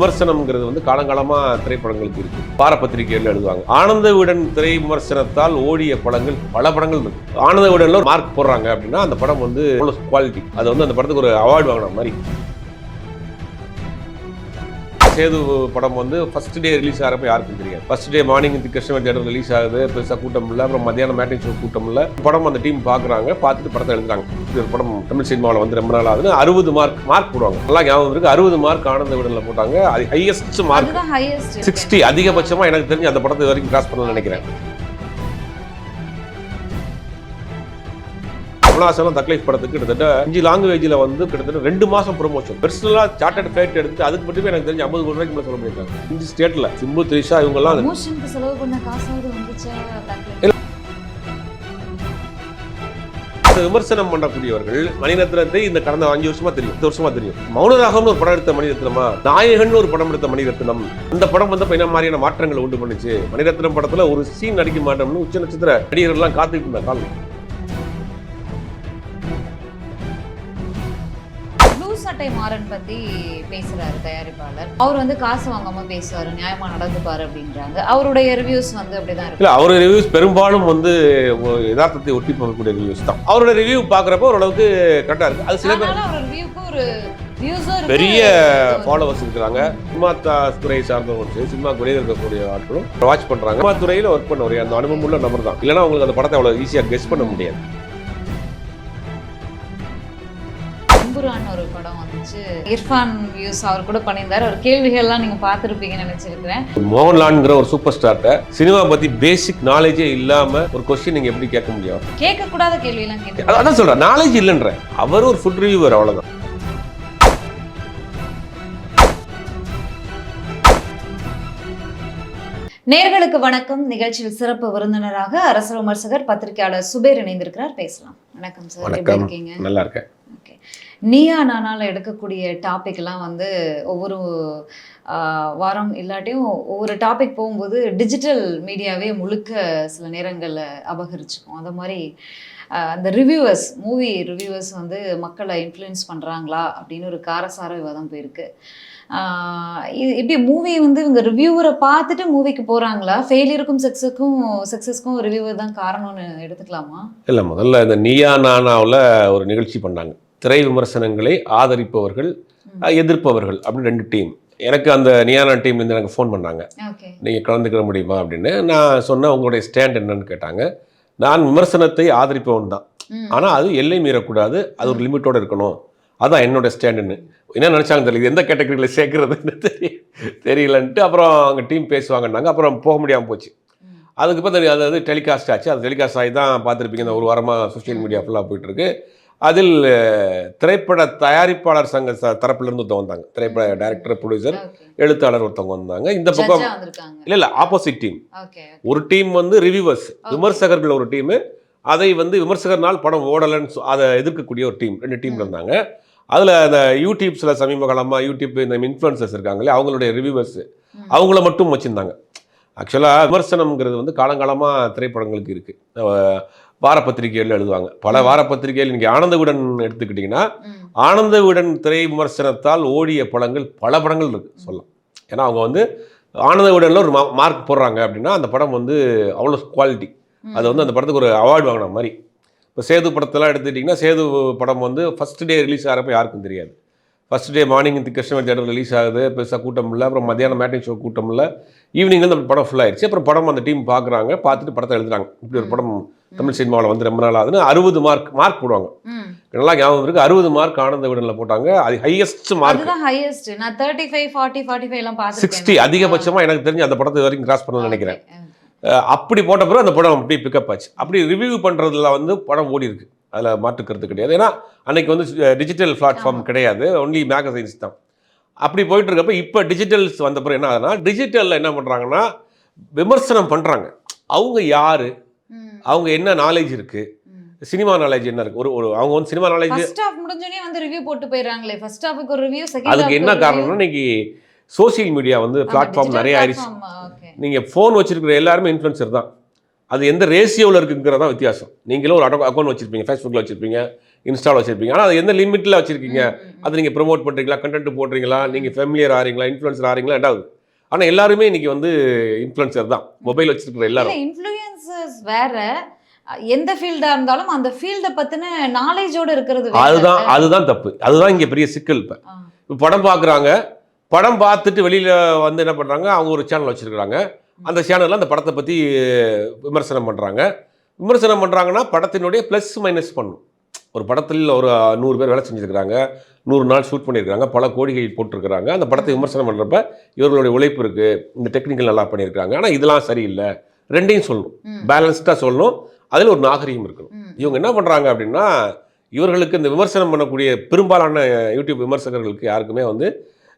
விமர்சனம்ங்கிறது வந்து காலங்காலமாக திரைப்படங்களுக்கு இருக்கு. பாரபத்திரிகைகள் எழுதுவாங்க. ஆனந்த விடன் திரை விமர்சனத்தால் ஓடிய படங்கள் பல படங்கள் இருக்கு. ஆனந்த விடன்ல மார்க் போடுறாங்க அப்படின்னா அந்த படம் வந்து குவாலிட்டி அது வந்து அந்த படத்துக்கு ஒரு அவார்டு வாங்கின மாதிரி. சேது படம் வந்து ஃபர்ஸ்ட் டே ரிலீஸ் ஆகிறப்ப யாருக்கும் தெரியாது. ஃபர்ஸ்ட் டே மார்னிங் கிருஷ்ணவர் தேட்டர் ரிலீஸ் ஆகுது. பெருசாக கூட்டம் இல்லை. அப்புறம் மத்தியானம் மேட்டிங் ஷோ கூட்டம் இல்லை. படம் அந்த டீம் பார்க்குறாங்க பார்த்துட்டு படத்தை எழுதுறாங்க இது ஒரு படம் தமிழ் சினிமாவில் வந்து ரொம்ப நாள் ஆகுதுன்னு அறுபது மார்க் மார்க் போடுவாங்க. நல்லா ஞாபகம் இருக்கு. அறுபது மார்க் ஆனந்த விடனில் போட்டாங்க. அது ஹையஸ்ட் மார்க் சிக்ஸ்டி அதிகபட்சமாக எனக்கு தெரிஞ்சு அந்த படத்தை வரைக்கும் கிராஸ் பண்ணணும்னு நினைக்கிறேன். கமலாசனம் தக்லைஃப் படத்துக்கு கிட்டத்தட்ட அஞ்சு லாங்குவேஜில் வந்து கிட்டத்தட்ட ரெண்டு மாதம் ப்ரொமோஷன் பெர்சனலாக சார்ட்டட் ஃபிளைட் எடுத்து அதுக்கு மட்டுமே எனக்கு தெரிஞ்சு ஐம்பது கோடி ரூபாய்க்கு மேலே செலவு பண்ணியிருக்காங்க அஞ்சு ஸ்டேட்டில் சிம்பு த்ரிஷா இவங்கெல்லாம் செலவு பண்ண காசாவது வந்துச்சா விமர்சனம் பண்ணக்கூடியவர்கள் மணிரத்னத்தை இந்த கடந்த அஞ்சு வருஷமா தெரியும் பத்து வருஷமா தெரியும். மௌனராகம்னு ஒரு படம் எடுத்த மணிரத்னமா? நாயகன் ஒரு படம் எடுத்த மணிரத்னம். அந்த படம் வந்து என்ன மாதிரியான மாற்றங்களை உண்டு பண்ணுச்சு? மணிரத்னம் படத்துல ஒரு சீன் நடிக்க மாட்டோம்னு உச்ச நட்சத்திர நடிகர்கள்லாம் காத்துக்கிட்டு இருந்த காலம் சட்டை மாறன் பத்தி பேசுறாரு தயாரிப்பாளர். அவர் வந்து காசு வாங்காம பேசுவாரு நியாயமா நடந்துப்பாரு அப்படின்றாங்க. அவருடைய ரிவ்யூஸ் வந்து அப்படிதான் இருக்கு. இல்ல அவரோட ரிவ்யூஸ் பெரும்பாலும் வந்து யதார்த்தத்தை ஒட்டி போகக்கூடிய ரிவ்யூஸ் தான். அவரோட ரிவ்யூ பாக்குறப்ப ஓரளவுக்கு கரெக்டா இருக்கு. அது சில பேர் அவர் ரிவ்யூக்கு ஒரு பெரிய ஃபாலோவர்ஸ் இருக்கிறாங்க. சினிமா துறை சார்ந்தவங்க சரி சினிமா வெளியில் இருக்கக்கூடிய ஆட்களும் வாட்ச் பண்றாங்க. சினிமா துறையில ஒர்க் பண்ண ஒரு அந்த அனுபவம் உள்ள நபர் தான். இல்லைன்னா உங்களுக்கு அந்த படத்தை அவ்வளவு ஈஸியா கெஸ் பண்ண முடியாது. அம்புரான் ஒரு படம் வந்துச்சு. இர்ஃபான் வியூஸ் அவர் கூட பண்ணியிருந்தாரு. அவர் கேள்விகள்லாம் நீங்க பார்த்துருப்பீங்கன்னு நினைச்சிருக்கிறேன். மோகன்லால்ங்கிற ஒரு சூப்பர் ஸ்டார்ட்ட சினிமா பத்தி பேசிக் நாலேஜே இல்லாம ஒரு கொஸ்டின் நீங்க எப்படி கேட்க முடியும்? கேட்க கூடாத கேள்வியெல்லாம் கேட்டு அதான் அதான் சொல்றேன். நாலேஜ் இல்லைன்ற அவர் ஒரு ஃபுட் ரிவ்யூவர் அவ்வளவுதான். நேர்களுக்கு வணக்கம். நிகழ்ச்சியில் சிறப்பு விருந்தினராக அரசு விமர்சகர் பத்திரிகையாளர் சுபேர் இணைந்திருக்கிறார். பேசலாம். வணக்கம் சார். எப்படி இருக்கீங்க? நல்லா இருக்கேன். நீயா நானால எடுக்கக்கூடிய டாபிக்லாம் வந்து ஒவ்வொரு வாரம் இல்லாட்டியும் ஒவ்வொரு டாபிக் போகும்போது டிஜிட்டல் மீடியாவே முழுக்க சில நேரங்களில் அபகரிச்சுக்கும். அந்த மாதிரி அந்த ரிவ்யூவர்ஸ் மூவி ரிவ்யூவர்ஸ் வந்து மக்களை இன்ஃப்ளூயன்ஸ் பண்ணுறாங்களா அப்படின்னு ஒரு காரசார விவாதம் போயிருக்கு. இது இப்படி மூவி வந்து இவங்க ரிவ்யூவரை பார்த்துட்டு மூவிக்கு போகிறாங்களா ஃபெயிலியருக்கும் சக்ஸஸுக்கும் சக்ஸஸ்க்கும் ரிவ்யூவர் தான் காரணம்னு எடுத்துக்கலாமா? இல்லை முதல்ல இந்த நீயா நானாவில் ஒரு நிகழ்ச்சி பண்ணாங்க. திரை விமர்சனங்களை ஆதரிப்பவர்கள் எதிர்ப்பவர்கள் அப்படின்னு ரெண்டு டீம். எனக்கு அந்த நியானா டீம்லேருந்து எனக்கு ஃபோன் பண்ணாங்க. நீங்கள் கலந்துக்கிற முடியுமா அப்படின்னு. நான் சொன்னேன் உங்களுடைய ஸ்டாண்ட் என்னன்னு கேட்டாங்க. நான் விமர்சனத்தை ஆதரிப்பவன் தான். ஆனால் அது எல்லை மீறக்கூடாது. அது ஒரு லிமிட்டோட இருக்கணும். அதான் என்னோட ஸ்டாண்டுன்னு என்ன. நினச்சாங்க தெரியல. இது எந்த கேட்டகரியில் சேர்க்குறதுன்னு தெரிய தெரியலன்ட்டு அப்புறம் அங்கே டீம் பேசுவாங்கன்னாங்க. அப்புறம் போக முடியாமல் போச்சு. ம். அதுக்கு இப்போ தெரியும் அது டெலிகாஸ்ட் ஆச்சு. அது டெலிகாஸ்ட் ஆகி தான் பார்த்துருப்பீங்க. இந்த ஒரு வாரமாக சோஷியல் மீடியா ஃபுல்லாக போயிட்டுருக்கு அதில் திரைப்பட தயாரிப்பாளர் சங்க தரப்புலேருந்து ஒருத்தவங்க வந்தாங்க. திரைப்பட டைரக்டர் ப்ரொடியூசர் எழுத்தாளர் ஒருத்தவங்க வந்தாங்க. இந்த பக்கம் இல்லை இல்லை ஆப்போசிட் டீம் ஒரு டீம் வந்து ரிவ்யூவர்ஸ் விமர்சகர்கள் ஒரு டீம் அதை வந்து விமர்சகர்னால் படம் ஓடலைன்னு அதை எதிர்க்கக்கூடிய ஒரு டீம் ரெண்டு டீம்ல இருந்தாங்க. அதில் அந்த யூடியூப்ஸில் சமீப காலமாக யூடியூப் இந்த இன்ஃப்ளூயன்சர்ஸ் இருக்காங்களே அவங்களுடைய ரிவ்யூவர்ஸ். அவங்கள மட்டும் வச்சுருந்தாங்க. ஆக்சுவலாக விமர்சனம்ங்கிறது வந்து காலங்காலமாக திரைப்படங்களுக்கு இருக்குது வார பத்திரிகைகள் எழுதுவாங்க. பல வார பத்திரிகைகள் இன்றைக்கி ஆனந்த விடன் எடுத்துக்கிட்டிங்கன்னா ம். ஆனந்த விடன் திரை விமர்சனத்தால் ஓடிய படங்கள் பல படங்கள் இருக்கு சொல்லலாம். ஏன்னா அவங்க வந்து ஆனந்த விடனில் ஒரு மார்க் போடுறாங்க அப்படின்னா அந்த படம் வந்து அவ்வளோ குவாலிட்டி. அது வந்து அந்த படத்துக்கு ஒரு அவார்டு வாங்கின மாதிரி. இப்போ சேது படத்தெல்லாம் எடுத்துக்கிட்டிங்கன்னா சேது படம் வந்து ஃபர்ஸ்ட் டே ரிலீஸ் ஆகிறப்ப யாருக்கும் தெரியாது. ஃபர்ஸ்ட் டே மார்னிங் கிருஷ்ணவர் தேட்டர் ரிலீஸ் ஆகுது பெருசாக கூட்டம் இல்லை. அப்புறம் மத்தியானம் மேட்டிங் ஷோ கூட்டம் இல்லை. ஈவினிங் வந்து அந்த படம் full ஆயிடுச்சு அப்புறம் படம் அந்த டீம் பார்க்குறாங்க பார்த்துட்டு படத்தை எழுதுறாங்க. இப்படி ஒரு படம் தமிழ் சினிமாவில் வந்து ரொம்ப நாள் ஆகுதுன்னு அறுபது மார்க் மார்க் போடுவாங்க. நல்லா ஞாபகம் இருக்கு. அறுபது மார்க் ஆனந்த விடனில் போட்டாங்க. அது ஹையஸ்ட் மார்க் ஹையஸ்ட் நான் thirty five forty forty five எல்லாம் சிக்ஸ்டி அதிகபட்சமாக எனக்கு தெரிஞ்சு அந்த படத்தை வரைக்கும் கிராஸ் பண்ணணும்னு நினைக்கிறேன். அப்படி போட்ட பிறகு அந்த படம் அப்படியே பிக்கப் ஆச்சு. அப்படி ரிவ்யூ பண்ணுறதுல வந்து படம் ஓடி இருக்கு. அதில் மாற்றுக்கிறது கிடையாது. ஏன்னா அன்னைக்கு வந்து டிஜிட்டல் பிளாட்ஃபார்ம் கிடையாது. ஒன்லி மேகசைன்ஸ் தான். அப்படி போயிட்டு இருக்கப்ப இப்போ டிஜிட்டல்ஸ் வந்த பிறகு என்ன ஆகுதுன்னா டிஜிட்டலில் என்ன பண்ணுறாங்கன்னா விமர்சனம் பண்ணுறாங்க அவங்க யார்? அவங்க என்ன நாலேஜ் இருக்கு? சினிமா நாலேஜ் என்ன இருக்கு? ஒரு ஒரு அவங்க வந்து சினிமா நாலேஜ் ஃபர்ஸ்ட் ஹாஃப் முடிஞ்சோனே வந்து ரிவ்யூ போட்டு போயிடுறாங்களே. ஃபர்ஸ்ட் ஹாஃப்க்கு ஒரு ரிவ்யூ செகண்ட் அதுக்கு என்ன காரணம்னா இன்னைக்கு சோஷியல் மீடியா வந்து பிளாட்ஃபார்ம் நிறைய ஆயிடுச்சு. ஓகே நீங்கள் ஃபோன் வச்சிருக்கிற எல்லாருமே இன்ஃப்ளூன்சர் தான். அது எந்த ரேஷியோவில் இருக்குங்கிறது தான் வித்தியாசம். நீங்களும் ஒரு அக்கௌண்ட் வச்சிருப்பீங்க ஃபேஸ்புக்கில் வச்சிருப்பீங்க இன்ஸ்டாவில் வச்சிருப்பீங்க. ஆனால் அது எந்த லிமிட்டில் வச்சிருக்கீங்க? அது நீங்கள் ப்ரோமோட் பண்ணுறீங்களா கண்டென்ட் போடுறீங்களா நீங்கள் ஃபெமிலியர் ஆறீங்களா இன்ஃப்ளூன்சர் ஆறீங்களா ரெண்டாவது. ஆனால் எல்லாருமே இன்னைக்கு வந்து இன்ஃப்ளூன்சர் தான். மொபைல் வச்சிருக்கிற எல்லாரும். இன்ஃப்ளூயன்சஸ் வேற. எந்த ஃபீல்டா இருந்தாலும் அந்த ஃபீல்ட பத்தின நாலேஜோட இருக்கிறது. அதுதான் அதுதான் தப்பு. அதுதான் இங்கே பெரிய சிக்கல் இப்போ. இப்போ படம் பார்க்குறாங்க படம் பார்த்துட்டு வெளியில் வந்து என்ன பண்ணுறாங்க அவங்க ஒரு சேனல் வச்சுருக்காங்க அந்த சேனலில் அந்த படத்தை பற்றி விமர்சனம் பண்ணுறாங்க விமர்சனம் பண்ணுறாங்கன்னா படத்தினுடைய ப்ளஸ் மைனஸ் பண்ணும். ஒரு படத்தில் ஒரு நூறு பேர் வேலை செஞ்சுருக்கிறாங்க. நூறு நாள் ஷூட் பண்ணியிருக்காங்க பல கோடிகள் போட்டிருக்கிறாங்க. அந்த படத்தை விமர்சனம் பண்ணுறப்ப இவர்களுடைய உழைப்பு இருக்குது இந்த டெக்னிக்கல் நல்லா பண்ணியிருக்காங்க ஆனால் இதெல்லாம் சரியில்லை. ரெண்டையும் சொல்லணும். பேலன்ஸ்டாக சொல்லணும் அதில் ஒரு நாகரிகம் இருக்கணும். இவங்க என்ன பண்ணுறாங்க அப்படின்னா இவர்களுக்கு இந்த விமர்சனம் பண்ணக்கூடிய பெரும்பாலான யூடியூப் விமர்சகர்களுக்கு யாருக்குமே வந்து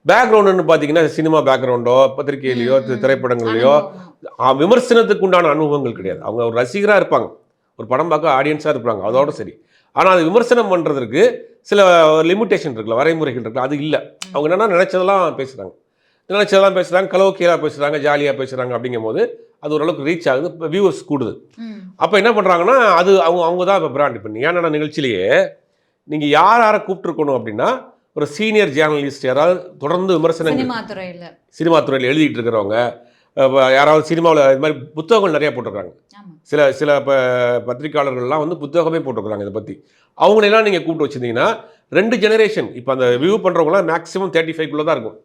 பேக்ரவுண்டுன்னு பார்த்தீங்கன்னா சினிமா பேக்ரவுண்டோ பத்திரிகையிலையோ. திரைப்படங்கள்லையோ விமர்சனத்துக்கு உண்டான அனுபவங்கள் கிடையாது. அவங்க ஒரு ரசிகராக இருப்பாங்க. ஒரு படம் பார்க்க ஆடியன்ஸாக இருப்பாங்க. அதோட சரி. ஆனால் அது விமர்சனம் பண்ணுறதுக்கு சில லிமிட்டேஷன் இருக்குல்ல வரைமுறைகள் இருக்குல்ல அது இல்லை. அவங்க என்னன்னா நினைச்சதெல்லாம் பேசுகிறாங்க நினைச்சதெல்லாம் பேசுகிறாங்க கலோக்கியலாக பேசுகிறாங்க ஜாலியாக பேசுகிறாங்க அப்படிங்கும் போது அது ஓரளவுக்கு ரீச் ஆகுது இப்போ வியூவர்ஸ் கூடுது. அப்போ என்ன பண்ணுறாங்கன்னா அது அவங்க அவங்க தான் இப்போ பிராண்ட் இப்போ ஏன்னா நிகழ்ச்சியிலேயே நீங்கள் யார் யாரை கூப்பிட்டுருக்கணும் அப்படின்னா ஒரு சீனியர் ஜேர்னலிஸ்ட் யாராவது தொடர்ந்து விமர்சனங்கள் சினிமா துறையில. சினிமா துறையில் எழுதிட்டு இருக்கிறவங்க யாராவது சினிமாவில் இது மாதிரி புத்தகங்கள் நிறைய போட்டிருக்காங்க ஆமா. சில சில ப பத்திரிக்கையாளர்கள்லாம் வந்து புத்தகமே போட்டிருக்காங்க இதை பற்றி அவங்களெல்லாம் நீங்கள் கூப்பிட்டு வச்சிருந்தீங்கன்னா ரெண்டு ஜெனரேஷன் இப்போ அந்த வியூ பண்ணுறவங்களாம் மேக்ஸிமம் தேர்ட்டி ஃபைவ்க்குள்ளே தான் இருக்கும்.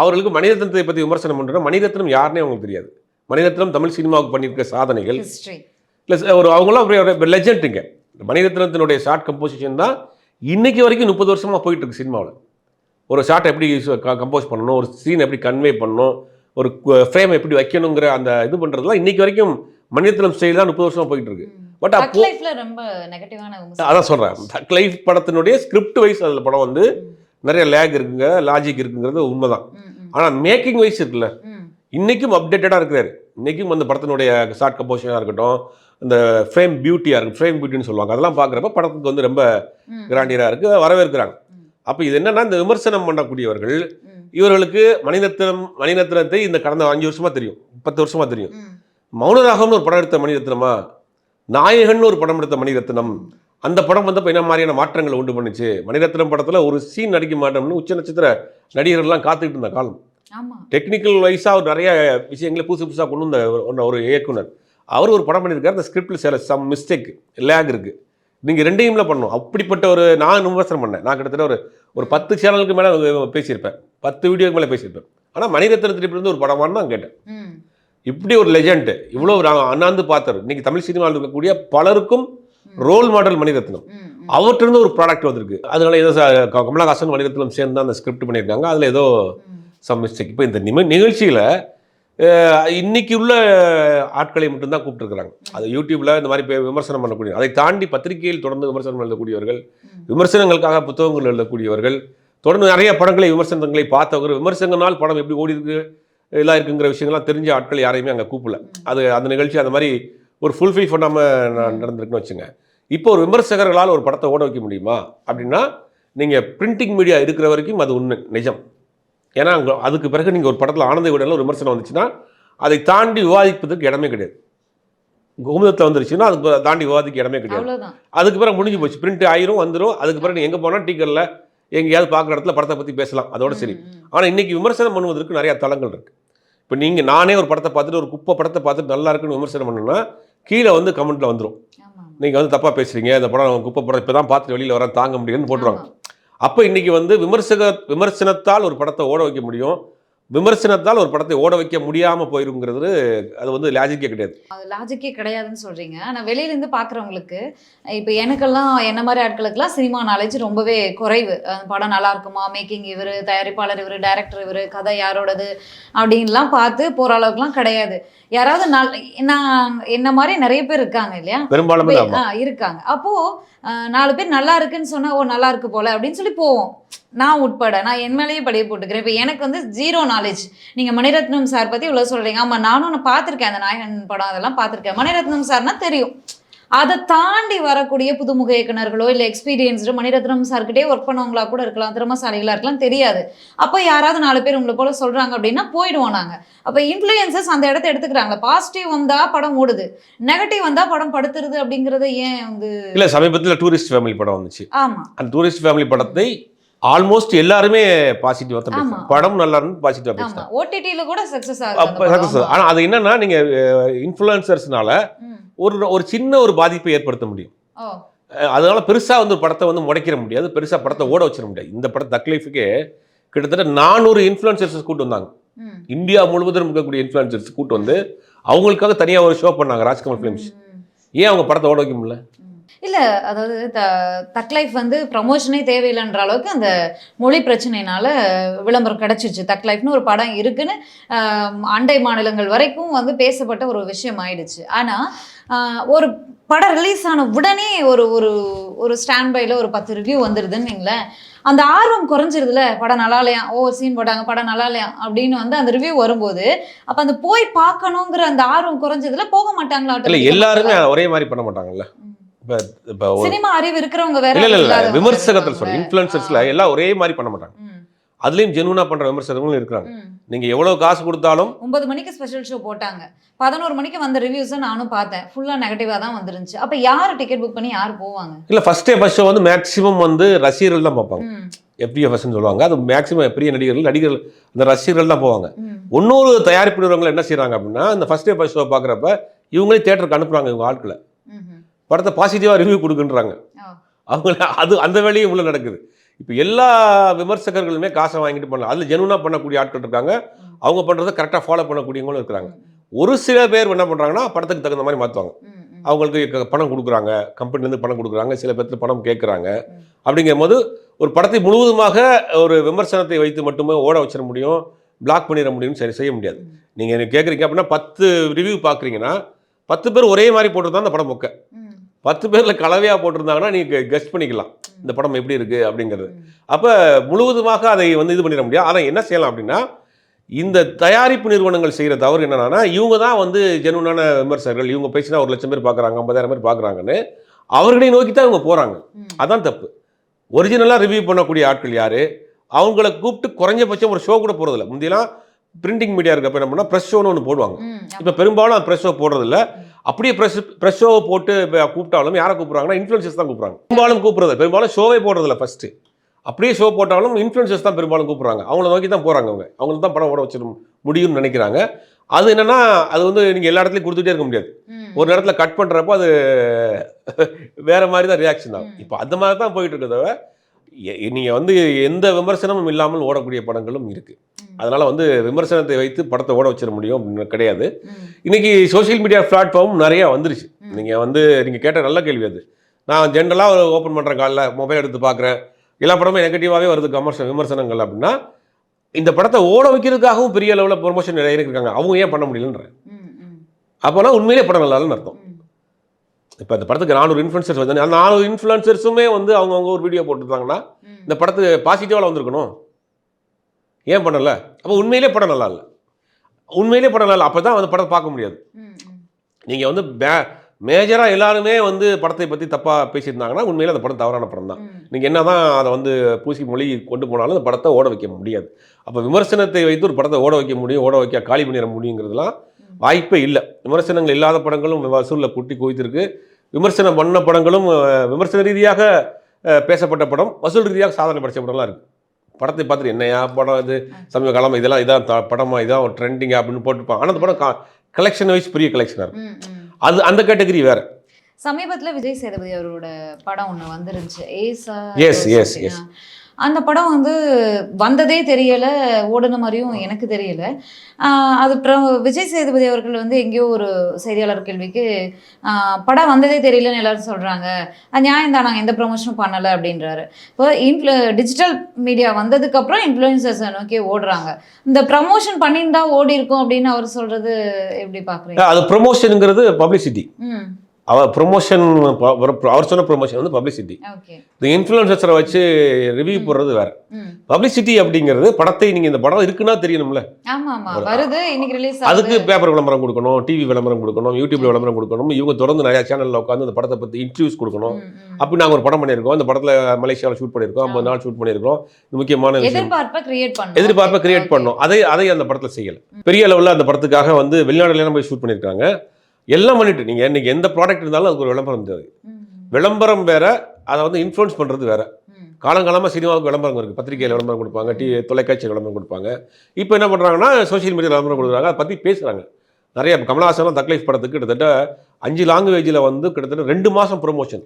அவர்களுக்கு மணிரத்னத்தை பற்றி விமர்சனம் பண்ணுறோம் மணிரத்னம் யாருன்னே அவங்களுக்கு தெரியாது. மணிரத்னம் தமிழ் சினிமாவுக்கு பண்ணியிருக்க சாதனைகள். ப்ளஸ் ஒரு அவங்களாம் லெஜெண்டுங்க மணிரத்னத்தினுடைய ஷார்ட் கம்போசிஷன் தான் இன்னைக்கு வரைக்கும் முப்பது வருஷமாக போயிட்டு இருக்கு சினிமாவில். ஒரு ஷார்ட் எப்படி கம்போஸ் பண்ணணும் ஒரு சீன் எப்படி கன்வே பண்ணணும் ஒரு ஃப்ரேம் எப்படி வைக்கணுங்கிற அந்த இது பண்ணுறதுலாம் இன்னைக்கு வரைக்கும் மணிரத்னம் ஸ்டைல் தான் முப்பது வருஷமாக போயிட்டு இருக்கு பட் அப்போ ரொம்ப நெகட்டிவான. அதான் சொல்கிறேன் தக் லைஃப் படத்தினுடைய ஸ்கிரிப்ட் வைஸ் அதில் படம் வந்து நிறைய லேக் இருக்குங்க லாஜிக் இருக்குங்கிறது உண்மைதான். ஆனால் மேக்கிங் வைஸ் இருக்குல்ல. ம். இன்னைக்கும் அப்டேட்டடாக இருக்கிறாரு. இன்னைக்கும் அந்த படத்தினுடைய ஷார்ட் கம்போஷனாக இருக்கட்டும் இந்த ஃப்ரேம் பியூட்டியாக இருக்கும் ஃப்ரேம் பியூட்டின்னு சொல்லுவாங்க. அதெல்லாம் பார்க்குறப்ப படத்துக்கு வந்து ரொம்ப கிராண்டியராக இருக்குது வரவேற்கிறாங்க. அப்போ இது என்னன்னா இந்த விமர்சனம் பண்ணக்கூடியவர்கள் இவர்களுக்கு மணிரத்னம் மணிரத்னத்தை இந்த கடந்த அஞ்சு வருஷமா தெரியும் பத்து வருஷமா தெரியும். மௌனராகம்னு ஒரு படம் எடுத்த மணிரத்னமா நாயகன் ஒரு படம் எடுத்த மணிரத்னம் அந்த படம் வந்தப்போ என்ன மாதிரியான மாற்றங்களை உண்டு பண்ணுச்சு? மணிரத்னம் படத்தில் ஒரு சீன் நடிக்க மாட்டோம்னு உச்ச நட்சத்திர நடிகர்கள்லாம் காத்துக்கிட்டு இருந்த காலம். டெக்னிக்கல் வைஸாக அவர் நிறைய விஷயங்களை புதுசு புதுசாக கொண்டு வந்த ஒரு- இயக்குனர். அவர் ஒரு படம் பண்ணியிருக்காரு அந்த ஸ்கிரிப்டில் சில சம் மிஸ்டேக் லேக் இருக்குது நீங்கள் ரெண்டையும்ல பண்ணணும். அப்படிப்பட்ட ஒரு நான் விமர்சனம் பண்ணேன். நான் கிட்டத்தட்ட ஒரு ஒரு பத்து சேனலுக்கு மேலே பேசியிருப்பேன். பத்து வீடியோக்கு மேலே பேசியிருப்பேன். ஆனால் மணிரத்னத்திலிருந்து ஒரு படமான்னு நான் கேட்டேன். இப்படி ஒரு லெஜண்ட் இவ்வளோ நாங்கள் அண்ணாந்து பார்த்தாரு. இன்னைக்கு தமிழ் சினிமாவில் இருக்கக்கூடிய பலருக்கும் ரோல் மாடல் மணிரத்னம். அவற்றிருந்து ஒரு ப்ராடக்ட் வந்திருக்கு. அதனால ஏதோ கமலஹாசன் மணிரத்னம் சேர்ந்து அந்த ஸ்கிரிப்ட் பண்ணியிருக்காங்க. அதில் ஏதோ. சம் மிஸ்டேக் இப்போ இந்த நிம நிகழ்ச்சியில் இன்னைக்கு உள்ள ஆட்களை மட்டும்தான் கூப்பிட்டுருக்குறாங்க. அது யூடியூப்ல இந்த மாதிரி விமர்சனம் பண்ணக்கூடிய அதை தாண்டி பத்திரிகையில் தொடர்ந்து விமர்சனம் எழுதக்கூடியவர்கள். விமர்சனங்களுக்காக புத்தகங்கள் எழுதக்கூடியவர்கள் தொடர்ந்து நிறைய படங்களை விமர்சனங்களை பார்த்தவர்கள் விமர்சனங்களால் படம் எப்படி ஓடி இருக்கு எல்லாம் இருக்குங்கிற விஷயங்கள்லாம் தெரிஞ்ச ஆட்கள் யாரையுமே அங்கே கூப்பிடல. அது அந்த நிகழ்ச்சி அந்த மாதிரி ஒரு ஃபுல்ஃபில் பண்ணாமல் நடந்திருக்குன்னு வச்சுங்க. இப்போ ஒரு விமர்சகர்களால் ஒரு படத்தை ஓட வைக்க முடியுமா? அப்படின்னா நீங்கள் பிரிண்டிங் மீடியா இருக்கிற வரைக்கும் அது உண்மை நிஜம். ஏன்னா அங்க- அதுக்கு பிறகு நீங்கள் ஒரு படத்தில் ஆனந்த விடல ஒரு விமர்சனம் வந்துச்சுன்னா அதை தாண்டி விவாதிப்பதற்கு இடமே கிடையாது. குமுதத்தில் வந்துருச்சுன்னா அதுக்கு தாண்டி விவாதிக்க இடமே கிடையாது. அதுக்கு பிறகு முடிஞ்சு போச்சு. பிரிண்ட் ஆயிரும் வந்துடும் அதுக்கு பிறகு நீ எங்கே போனால் டீக்கரில் எங்கேயாவது பார்க்குற இடத்துல படத்தை பற்றி பேசலாம். அதோட சரி. ஆனால் இன்னைக்கு விமர்சனம் பண்ணுவதற்கு நிறைய தளங்கள் இருக்கு. இப்போ நீங்கள் நானே ஒரு படத்தை பார்த்துட்டு ஒரு குப்பை படத்தை பார்த்துட்டு நல்லா இருக்குன்னு விமர்சனம் பண்ணணும்னா கீழே வந்து கமெண்ட்ல வந்துடும் நீங்கள் வந்து தப்பாக பேசுறீங்க. இந்த படம் குப்பை படம் இப்போ தான் பார்த்துட்டு வெளியில் வர தாங்க முடியும்னு போட்டுருவாங்க. அப்போ இன்னைக்கு வந்து விமர்சக விமர்சனத்தால் ஒரு படத்தை ஓட வைக்க முடியும். விமர்சனத்தால் ஒரு படத்தை ஓட வைக்க முடியாமல் போயிருங்கிறது அது வந்து லாஜிக்கே கிடையாது. அது லாஜிக்கே கிடையாதுன்னு சொல்றீங்க. ஆனா வெளியில இருந்து பாக்குறவங்களுக்கு இப்போ எனக்கெல்லாம் என்ன மாதிரி ஆட்களுக்கெல்லாம் சினிமா நாலேஜ் ரொம்பவே குறைவு. படம் நல்லா இருக்குமா? மேக்கிங் இவர் தயாரிப்பாளர் இவர் டைரக்டர் இவர் கதை யாரோடது? அப்படின்லாம் பார்த்து போற அளவுக்குலாம் கிடையாது. யாராவது நான் என்ன மாதிரி நிறைய பேர் இருக்காங்க இல்லையா? பெரும்பாலுமே இருக்காங்க. அப்போ அஹ், நாலு பேர் நல்லா இருக்குன்னு சொன்னா ஓ நல்லா இருக்கு போல அப்படின்னு சொல்லி போவோம். நான் உட்பட நான் என் மேலேயே படிய போட்டுக்கிறேன். இப்போ எனக்கு வந்து ஜீரோ நாலேஜ் நீங்க மணிரத்னம் சார் பத்தி இவ்வளவு சொல்றீங்க. ஆமா நானும் நான் பார்த்துருக்கேன். அந்த நாயகன் படம் அதெல்லாம் பார்த்திருக்கேன். மணிரத்னம் சார்னா தெரியும். அதை தாண்டி வரக்கூடிய புதுமுக இயக்குனர்களோ இல்லை எக்ஸ்பீரியன்ஸ்டு மணிரத்னம் சார்கிட்டே ஒர்க் பண்ணவங்களா கூட இருக்கலாம் திறமசாலிகளா இருக்கலாம் தெரியாது. அப்போ யாராவது நாலு பேர் உங்களை போல சொல்றாங்க அப்படின்னா போயிடுவோம் நாங்க. அப்போ இன்ஃப்ளூயன்சஸ் அந்த இடத்த எடுத்துக்கிறாங்க பாசிட்டிவ் வந்தா படம் ஓடுது நெகட்டிவ் வந்தா படம் படுத்துறது அப்படிங்கறத ஏன் வந்து இல்ல சமீபத்துல டூரிஸ்ட் ஃபேமிலி படம் வந்துச்சு. ஆமா. அந்த டூரிஸ்ட் ஃபேமிலி படத்தை ஆல்மோஸ்ட் எல்லாருமே பாசிட்டிவா தான் படம் நல்லா இருந்து பாசிட்டிவா பேசுறாங்க. ஓடிடில கூட சக்சஸ் அப்ப ஆகுது success. ஆனா அது என்னன்னா நீங்க இன்ஃபுளுசர்ஸ்னால ம். ஒரு ஒரு சின்ன ஒரு பாதிப்பை ஏற்படுத்த முடியும். அதனால பெருசா வந்து படத்தை வந்து முடைக்கிற முடியாது. பெருசா படத்தை ஓட வச்சிட முடியாது. இந்த படம் தக்லைஃபுக்கே கிட்டத்தட்ட நானூறு இன்ஃப்ளூயன்சர்ஸ் கூட்டு வந்தாங்க. இந்தியா முழுவதும் இருக்கக்கூடிய இன்ஃப்ளூயன்சர்ஸ் கூட்டு வந்து அவங்களுக்காக தனியா ஒரு ஷோ பண்ணாங்க ராஜ்கமல் ஃபிலிம்ஸ். ஏன் அவங்க படத்தை ஓட வைக்க முடியல? இல்ல அதாவது த தக் லைஃப் வந்து ப்ரமோஷனே தேவையில்லைன்ற அளவுக்கு அந்த மொழி பிரச்சனைனால விளம்பரம் கிடைச்சிருச்சு. தக் லைஃப்னு ஒரு படம் இருக்குன்னு அண்டை மாநிலங்கள் வரைக்கும் வந்து பேசப்பட்ட ஒரு விஷயம் ஆயிடுச்சு. ஆனா ஒரு படம் ரிலீஸ் ஆன உடனே ஒரு ஒரு ஒரு ஸ்டாண்ட் பைல ஒரு பத்து ரிவ்யூ வந்துடுதுன்னு வைங்களேன். அந்த ஆர்வம் குறைஞ்சிருதுல படம் நல்லா இல்லையா ஓ சீன் போட்டாங்க படம் நல்லா இல்லையா அப்படின்னு வந்து அந்த ரிவ்யூ வரும்போது அப்ப அந்த போய் பார்க்கணுங்கிற அந்த ஆர்வம் குறைஞ்சதுல போக மாட்டாங்களா? இல்ல எல்லாருமே ஒரே மாதிரி பண்ண மாட்டாங்கல்ல. இப்ப சினிமா அறிவு இருக்கிறவங்க வேற இல்ல இல்ல விமர்சகத்தில். சொல்றேன். இன்ஃப்ளூயன்சர்ஸ்ல எல்லாம் ஒரே மாதிரி பண்ண மாட்டாங்க. அதுலயும் ஜெனுவனா பண்ற விமர்சகர்களும் இருக்கிறாங்க. நீங்க எவ்வளவு காசு கொடுத்தாலும் ஒன்பது மணிக்கு ஸ்பெஷல் ஷோ போட்டாங்க. பதினோரு மணிக்கு வந்த ரிவ்யூஸை நானும் பார்த்தேன். ஃபுல்லா நெகட்டிவா தான் வந்துருந்துச்சு. அப்ப யார் டிக்கெட் புக் பண்ணி யார் போவாங்க? இல்ல ஃபர்ஸ்ட் டே ஃபர்ஸ்ட் ஷோ வந்து மேக்ஸிமம் வந்து ரசிகர்கள் தான் பார்ப்பாங்க. எஃப்டிஎஃப்எஸ்ன்னு சொல்லுவாங்க. அது மேக்ஸிமம் பெரிய நடிகர்கள் நடிகர்கள் அந்த ரசிகர்கள் தான் போவாங்க. இன்னொரு தயாரிப்பு நிறுவனங்கள் என்ன செய்றாங்க அப்படின்னா இந்த ஃபர்ஸ்ட் டே ஃபர்ஸ்ட் ஷோ பார்க்குறப்ப இவங்களே தேட்டருக்கு அனுப்புறாங்க இவங்க ஆட்களை. படத்தை பாசிட்டிவாக ரிவ்யூ கொடுக்குன்றாங்க. அவங்கள அது அந்த வேலையும் உள்ள நடக்குது. இப்போ எல்லா விமர்சகர்களுமே காசை வாங்கிட்டு பண்ணலாம் அதில் ஜெனுவனாக பண்ணக்கூடிய ஆட்கள் இருக்காங்க. அவங்க பண்ணுறதை கரெக்டாக ஃபாலோ பண்ணக்கூடியவங்களும் இருக்கிறாங்க. ஒரு சில பேர் என்ன பண்ணுறாங்கன்னா படத்துக்கு தகுந்த மாதிரி மாற்றுவாங்க. அவங்களுக்கு பணம் கொடுக்குறாங்க. கம்பெனிலேருந்து பணம் கொடுக்குறாங்க. சில பேர்த்து பணம் கேட்குறாங்க. அப்படிங்கும்போது ஒரு படத்தை முழுவதுமாக ஒரு விமர்சனத்தை வைத்து மட்டுமே ஓட வச்சிட முடியும். பிளாக் பண்ணிட முடியும்னு சரி செய்ய முடியாது. நீங்கள் எனக்கு கேட்குறீங்க அப்படின்னா பத்து ரிவ்யூ பார்க்குறீங்கன்னா பத்து பேர் ஒரே மாதிரி போட்டிருந்தா அந்த படம் மொக்க பத்து பேரில் கலவையாக போட்டிருந்தாங்கன்னா நீங்கள் கெஸ்ட் பண்ணிக்கலாம். இந்த படம் எப்படி இருக்குது அப்படிங்கிறது. அப்போ முழுவதுமாக அதை வந்து இது பண்ணிட முடியாது. ஆனால் என்ன செய்யலாம் அப்படின்னா இந்த தயாரிப்பு நிறுவனங்கள் செய்கிற தவறு என்னன்னா இவங்க தான் வந்து ஜெனுவனான விமர்சகர்கள் இவங்க பேசினா ஒரு லட்சம் பேர் பார்க்குறாங்க ஐம்பதாயிரம் பேர் பார்க்குறாங்கன்னு அவர்களை நோக்கி தான் இவங்க போகிறாங்க. அதான் தப்பு. ஒரிஜினலாக ரிவ்யூ பண்ணக்கூடிய ஆட்கள் யார்? அவங்கள கூப்பிட்டு குறைஞ்சபட்சம் ஒரு ஷோ கூட போகிறதில்ல முந்தியெல்லாம் பிரிண்டிங் மீடியா இருக்கப்ப என்ன பண்ணால் ப்ரெஸ் ஷோன்னு ஒன்று போடுவாங்க. இப்போ பெரும்பாலும் அந்த ப்ரெஸ் ஷோ போடுறதில்ல. அப்படியே ப்ரெஸ் ப்ரெஸ் ஷோவை போட்டு கூப்பிட்டாலும் யாரை கூப்பிட்றாங்கன்னா இன்ஃப்ளூயன்சஸ் தான் கூப்பிட்றாங்க. பெரும்பாலும் கூப்பிடுறது பெரும்பாலும் ஷோவே போடுறதில்ல ஃபர்ஸ்ட் அப்படியே ஷோ போட்டாலும் இன்ஃப்ளூயன்சஸ் தான் பெரும்பாலும் கூப்பிட்றாங்க. அவங்கள நோக்கி தான் போகிறாங்க அவங்க. அவங்களுக்கு தான் படம் ஓட வச்சிட முடியும்னு நினைக்கிறாங்க. அது என்னன்னா அது வந்து நீங்கள் எல்லா இடத்துலையும் கொடுத்துட்டே இருக்க முடியாது. ஒரு இடத்துல கட் பண்ணுறப்போ அது வேற மாதிரி தான் ரியாக்ஷன் ஆகும். ம். இப்போ அந்த மாதிரி தான் போயிட்டு இருக்கிறத நீங்கள் வந்து எந்த விமர்சனமும் இல்லாமல் ஓடக்கூடிய படங்களும் இருக்குது. அதனால் வந்து விமர்சனத்தை வைத்து படத்தை ஓட வச்சிட முடியும் அப்படின்னு கிடையாது. இன்னைக்கு சோஷியல் மீடியா பிளாட்ஃபார்ம் நிறையா வந்துருச்சு. நீங்கள் வந்து நீங்கள் கேட்ட நல்ல கேள்வி அது. நான் ஜென்ரலாக ஓப்பன் பண்ணுறேன் காலைல மொபைல் எடுத்து பார்க்குறேன் எல்லா படமும் நெகட்டிவாகவே வருது கமர்ஷன் விமர்சனங்கள் அப்படின்னா இந்த படத்தை ஓட வைக்கிறதுக்காகவும் பெரிய அளவில் ப்ரொமோஷன் நிறைய இருக்காங்க. அவங்க ஏன் பண்ண முடியலன்ற அப்போனா உண்மையிலே படம் நல்லா இல்லைன்னு அர்த்தம். இப்போ இந்த படத்துக்கு நானூறு இன்ஃப்ளூன்சர்ஸ் வந்து அந்த நானூறு இன்ஃப்ளூன்சர்ஸுமே வந்து அவங்கவுங்க ஒரு வீடியோ போட்டுருந்தாங்கன்னா. இந்த படத்துக்கு பாசிட்டிவாக வந்திருக்கணும். ஏன் பண்ணல? அப்போ உண்மையிலே படம் நல்லா இல்லை. உண்மையிலே படம் நல்லா இல்லை. அப்போ தான் வந்து படத்தை பார்க்க முடியாது. நீங்கள் வந்து மே மேஜராக எல்லாருமே வந்து படத்தை பற்றி தப்பாக பேசியிருந்தாங்கன்னா உண்மையிலே அந்த படம் தவறான படம் தான். நீங்கள் என்ன தான் அதை வந்து பூசி மொழி கொண்டு போனாலும் அந்த படத்தை ஓட வைக்க முடியாது. அப்போ விமர்சனத்தை வைத்து ஒரு படத்தை ஓட வைக்க முடியும் ஓட வைக்க காலி பண்ணிட முடியுங்கிறதுலாம் வாய்ப்பே இல்லை. விமர்சனங்கள் இல்லாத படங்களும் வசூலில் குட்டி குவித்திருக்கு. விமர்சனம் பண்ண படங்களும் விமர்சன ரீதியாக பேசப்பட்ட படம் வசூல் ரீதியாக சாதனை படைச்ச படம்லாம் இருக்குது படத்தை பார்த்துட்டு என்னையா படம் இது சமீப காலமாக இதெல்லாம் இதான் படமா இதான் ட்ரெண்டிங் அப்படின்னு போட்டுப்பான் ஆனால் அந்த படம் கலெக்ஷன் வைஸ் பெரிய கலெக்ஷனாக இருக்கும். அது அந்த கேட்டகரி வேற சமீபத்துல விஜய் சேதுபதி அவரோட படம் ஒண்ணு வந்துருந்துச்சு yes, something. yes. அந்த படம் வந்து வந்ததே தெரியல ஓடுன மாதிரியும் எனக்கு தெரியல. ஆஹ் அது அப்புறம் விஜய் சேதுபதி அவர்கள் வந்து எங்கேயோ ஒரு செய்தியாளர் கேள்விக்கு படம் வந்ததே தெரியலன்னு எல்லாரும் சொல்றாங்க. அது நியாயம் தான் நாங்கள் எந்த ப்ரொமோஷனும் பண்ணலை அப்படின்றாரு. இப்போ இன்ஃப்ளு டிஜிட்டல் மீடியா வந்ததுக்கு அப்புறம் இன்ஃப்ளூயன்சர்ஸை நோக்கி ஓடுறாங்க. இந்த ப்ரமோஷன் பண்ணியிருந்தா ஓடி இருக்கும் அப்படின்னு அவர் சொல்றது எப்படி பாக்குறீங்க? அது ப்ரொமோஷனுங்கிறது பப்ளிசிட்டி அவர் ப்ரொமோஷன் அவர் சொன்ன ப்ரொமோஷன் வந்து பப்ளிசிட்டி இந்த இன்ஃப்ளூயன்சரை வச்சு ரிவ்யூ போடுறது வேற. பப்ளிசிட்டி அப்படிங்கிறது படத்தை நீங்க இந்த படம் இருக்குன்னா தெரியணும்ல அதுக்கு பேப்பர் விளம்பரம் கொடுக்கணும் டிவி விளம்பரம் கொடுக்கணும் யூடியூப்ல விளம்பரம் கொடுக்கணும் இவங்க தொடர்ந்து நிறைய சேனல்ல உட்காந்து அந்த படத்தை பத்தி இன்டர்வியூஸ் கொடுக்கணும். அப்படி நாங்க ஒரு படம் பண்ணியிருக்கோம். அந்த படத்துல மலேசியாவில் ஷூட் பண்ணியிருக்கோம் ஐம்பது நாள் ஷூட் பண்ணியிருக்கோம். முக்கியமான எதிர்பார்ப்பை கிரியேட் பண்ணோம் அதை அதை அந்த படத்துல செய்யல. பெரிய அளவுல அந்த படத்துக்காக வந்து வெளிநாடுல போய் ஷூட் பண்ணியிருக்காங்க. எல்லாம் பண்ணிட்டு நீங்க இன்னைக்கு எந்த ப்ராடக்ட் இருந்தாலும் அதுக்கு ஒரு விளம்பரம் தேவை. விளம்பரம் வேற அதை வந்து இன்ஃப்ளூயன்ஸ் பண்றது வேற. காலங்காலமாக சினிமாவுக்கு விளம்பரம் இருக்குது பத்திரிகையில் விளம்பரம் கொடுப்பாங்க டி தொலைக்காட்சியில் விளம்பரம் கொடுப்பாங்க. இப்போ என்ன பண்ணுறாங்கன்னா சோஷியல் மீடியா விளம்பரம் கொடுக்குறாங்க. அதை பற்றி பேசுகிறாங்க நிறைய கமலஹாசன் தக்லைஃப் படத்துக்கு கிட்டத்தட்ட அஞ்சு லாங்குவேஜில் வந்து கிட்டத்தட்ட ரெண்டு மாதம் ப்ரொமோஷன்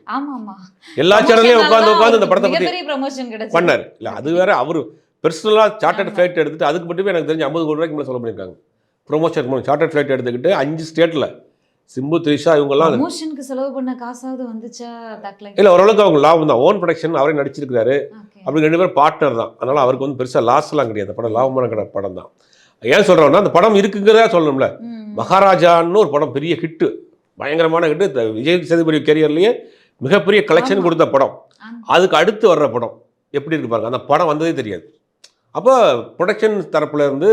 எல்லா சேனல்லையும் உட்காந்து உட்காந்து இந்த படத்தை பற்றி பண்ணார். இல்லை அது வேற அவர் பெர்சனலாக சார்ட்டர்ட் ஃப்ளைட் எடுத்துட்டு அதுக்கு மட்டுமே எனக்கு தெரிஞ்சு ஐம்பது கோடி ரூபாய்க்கு மேலே சொல்ல பண்ணியிருக்காங்க. ப்ரொமோஷன் சார்ட்டர்ட் ஃப்ளைட் எடுத்துக்கிட்டு அஞ்சு ஸ்டேட்டில் சிம்பு த்ரிஷா இவங்கெல்லாம் ப்ரமோஷனுக்கு செலவு பண்ண காசாவது வந்துச்சா? இல்லை ஓரளவுக்கு அவங்க லாபம் தான். ஓன் ப்ரொடக்ஷன் அவரே நடிச்சிருக்காரு அப்படி ரெண்டு பேரும் பார்ட்னர் தான். அதனால் அவருக்கு வந்து பெருசாக லாஸ்லாம் கிடையாது. படம் லாபமான கிடையாது படம் தான். ஏன் சொல்கிறோம்னா அந்த படம் இருக்குங்கிறதா சொல்லணும்ல. மகாராஜான்னு ஒரு படம் பெரிய ஹிட்டு பயங்கரமான ஹிட்டு விஜய் சேதுபதி கேரியர்லேயே மிகப்பெரிய கலெக்ஷன். கொடுத்த படம். அதுக்கு அடுத்து வர்ற படம். எப்படி இருக்கு பாருங்க. அந்த படம் வந்ததே தெரியாது. அப்போ ப்ரொடக்ஷன் தரப்புல இருந்து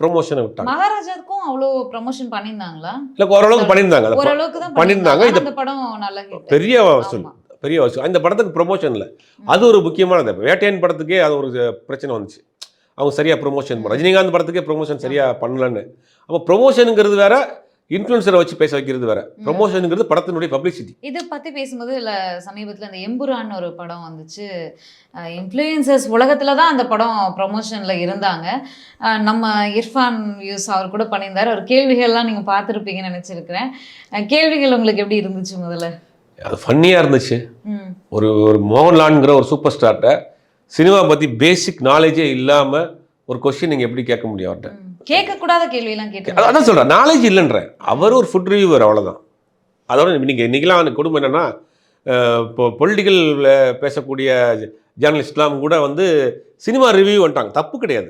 ப்ரொமோஷனை விட்டாங்க. மகாராஜாவுக்கும் அவ்வளோ ப்ரமோஷன் பண்ணியிருந்தாங்களா? இல்லை ஓரளவுக்கு பண்ணியிருந்தாங்க. ஓரளவுக்கு தான் பண்ணியிருந்தாங்க. அந்த படம் நல்ல. பெரிய வசூல். பெரிய வசூல். அந்த படத்துக்கு ப்ரொமோஷன் இல்லை. அது ஒரு முக்கியமானது. வேட்டையன் படத்துக்கே அது ஒரு பிரச்சனை வந்துச்சு. அவங்க சரியாக ப்ரொமோஷன் ரஜினிகாந்த் படத்துக்கே ப்ரொமோஷன் சரியாக பண்ணலன்னு. அப்போ ப்ரொமோஷனுங்கிறது வேற இன்ஃப்ளூன்சரை வச்சு பேச வைக்கிறது வேற. ப்ரொமோஷனுங்கிறது படத்தினுடைய பப்ளிசிட்டி இது பத்தி பேசும்போது இல்ல சமீபத்துல இந்த எம்புரான்னு ஒரு படம் வந்துச்சு. இன்ஃப்ளூயன்சர்ஸ் உலகத்துல தான் அந்த படம் ப்ரொமோஷன்ல இருந்தாங்க. நம்ம இர்ஃபான் யூஸ் அவர் கூட பண்ணியிருந்தாரு. ஒரு கேள்விகள்லாம் நீங்க பார்த்துருப்பீங்கன்னு நினைச்சிருக்கிறேன். கேள்விகள் உங்களுக்கு எப்படி இருந்துச்சு முதல்ல? அது ஃபன்னியாக இருந்துச்சு. ஒரு ஒரு மோகன்லால்ங்கிற ஒரு சூப்பர் ஸ்டார்ட்ட சினிமா பற்றி பேசிக் நாலேஜே இல்லாமல் ஒரு கொஸ்டின் நீங்கள் எப்படி கேட்க முடியும் அவர்கிட்ட. கேட்கக்கூடாத கேள்வியெல்லாம் கேட்டு அதான் சொல்கிறேன் நாலேஜ் இல்லைன்றேன் அவர் ஒரு ஃபுட் ரிவ்யூவர் அவ்வளோதான் அதோட நீங்கள் இன்றைக்கெலாம் அந்த குடும்பம் என்னென்னா இப்போ பொலிட்டிக்கல் பேசக்கூடிய ஜேர்னலிஸ்ட்லாம் கூட வந்து சினிமா ரிவ்யூ வந்துட்டாங்க. தப்பு கிடையாது.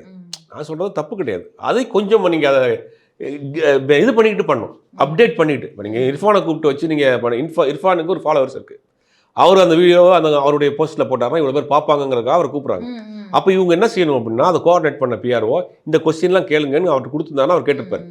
நான் சொல்கிறது தப்பு கிடையாது. அதை கொஞ்சம் நீங்கள் அதை இது பண்ணிக்கிட்டு பண்ணணும். அப்டேட் பண்ணிட்டு. இப்போ நீங்கள் இர்ஃபானை கூப்பிட்டு வச்சு நீங்கள் பண்ண இன்ஃபா இர்ஃபானுக்கு ஒரு ஃபாலோவர்ஸ் இருக்குது அவர் அந்த வீடியோவை அந்த அவருடைய போஸ்ட்டில் போட்டாருன்னா இவ்வளோ பேர் பார்ப்பாங்கங்கிறதுக்காக அவர் கூப்பிட்றாங்க. அப்போ இவங்க என்ன செய்யணும் அப்படின்னா அதை கோஆர்டினேட் பண்ண பிஆர்ஓ இந்த கொஸ்டின்லாம் கேளுங்கன்னு அவர்கிட்ட கொடுத்துருந்தாருன்னா அவர் கேட்டிருப்பார்.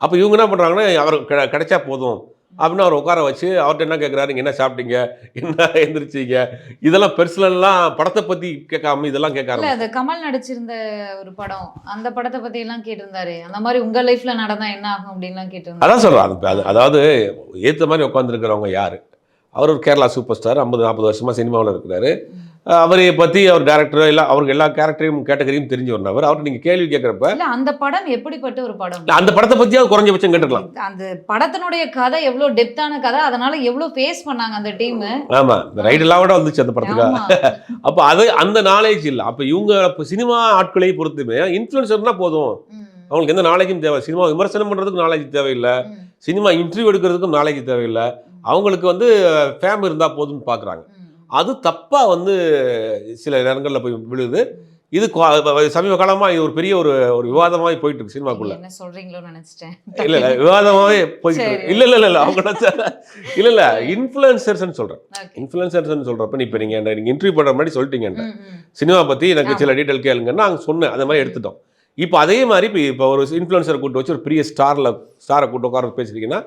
அப்போ இவங்க என்ன பண்ணுறாங்கன்னா அவர் கிடை- கிடைச்சா போதும் அப்படின்னு அவர் உட்கார வச்சு அவர்கிட்ட என்ன கேட்குறாரு என்ன சாப்பிட்டீங்க? என்ன எந்திரிச்சீங்க? இதெல்லாம் பெர்சனல்லாம் படத்தை பற்றி கேட்காம இதெல்லாம் கேட்க இல்ல ஆரம்பிச்சு அது கமல் நடிச்சிருந்த ஒரு படம். அந்த படத்தை பத்தி எல்லாம் கேட்டிருந்தாரு. அந்த மாதிரி உங்க லைஃப்ல நடந்தா என்ன ஆகும் அப்படின்லாம் கேட்டிருந்தாரு. அதான் சொல்கிறேன் அது அதாவது ஏற்ற மாதிரி உட்காந்துருக்கிறவங்க யார்? அவர் ஒரு கேரளா சூப்பர் ஸ்டார் ஐம்பது நாற்பது வருஷமாக சினிமாவில் இருக்கிறாரு. அவரை பற்றி அவர் டேரக்டர் எல்லாம் அவருக்கு எல்லா கேரக்டரையும் கேட்டகரியும் தெரிஞ்ச ஒரு நபர் அவர்கிட்ட நீங்கள் கேள்வி கேட்குறப்ப இல்ல அந்த படம் எப்படிப்பட்ட ஒரு படம்? அந்த படத்தை பற்றியாவது குறைஞ்சபட்சம் கேட்டுக்கலாம் அந்த படத்தினுடைய கதை எவ்வளவு டெப்தான கதை அதனால எவ்வளவு ஃபேஸ் பண்ணாங்க அந்த டீம் ஆமாம் இந்த ரைடெல்லாம் கூட வந்துச்சு அந்த படத்துக்காக அப்போ அது அந்த நாலேஜ் இல்லை. அப்போ இவங்க இப்போ சினிமா ஆட்களை பொறுத்துமே இன்ஃப்ளூயன்சர்னா போதும். அவங்களுக்கு எந்த நாலேஜும் தேவை? சினிமா விமர்சனம் பண்ணுறதுக்கு நாலேஜ் தேவையில்லை. சினிமா இன்டர்வியூ எடுக்கிறதுக்கும் நாலேஜ் தேவையில்லை. அவங்களுக்கு வந்து ஃபேம் இருந்தால் போதும்னு பார்க்குறாங்க அது தப்பாக வந்து சில நேரங்களில் போய் விழுது. இது சமீப காலமாக இது ஒரு பெரிய ஒரு ஒரு விவாதமாகவே போயிட்டு இருக்கு சினிமாக்குள்ள என்ன சொல்றீங்களோன்னு நினைச்சிட்டேன். இல்ல இல்ல விவாதமாகவே போயிட்டு இருக்கு. இல்ல இல்ல இல்ல அவங்க என்ன இல்ல இல்ல இன்ஃப்ளூயன்சர்ஸ்னு Okay. இன்ஃப்ளூயன்சர்ஸ்னு சொல்றப்ப இப்போ நீங்க என்ன- நீங்க இன்டர்வியூ பண்ற மாதிரி சொல்லிட்டீங்க. சினிமா பத்தி எனக்கு. சில டீட்டெயில் கேளுங்கன்னா நாங்கள் சொன்னேன். அந்த மாதிரி எடுத்துட்டோம். இப்போ அதே மாதிரி இப்போ இப்போ ஒரு இன்ஃப்ளூயன்சர் கூட்டு வச்சு ஒரு பெரிய ஸ்டாரில் ஸ்டாரை கூட்டு உட்கார பேசுறீங்கன்னா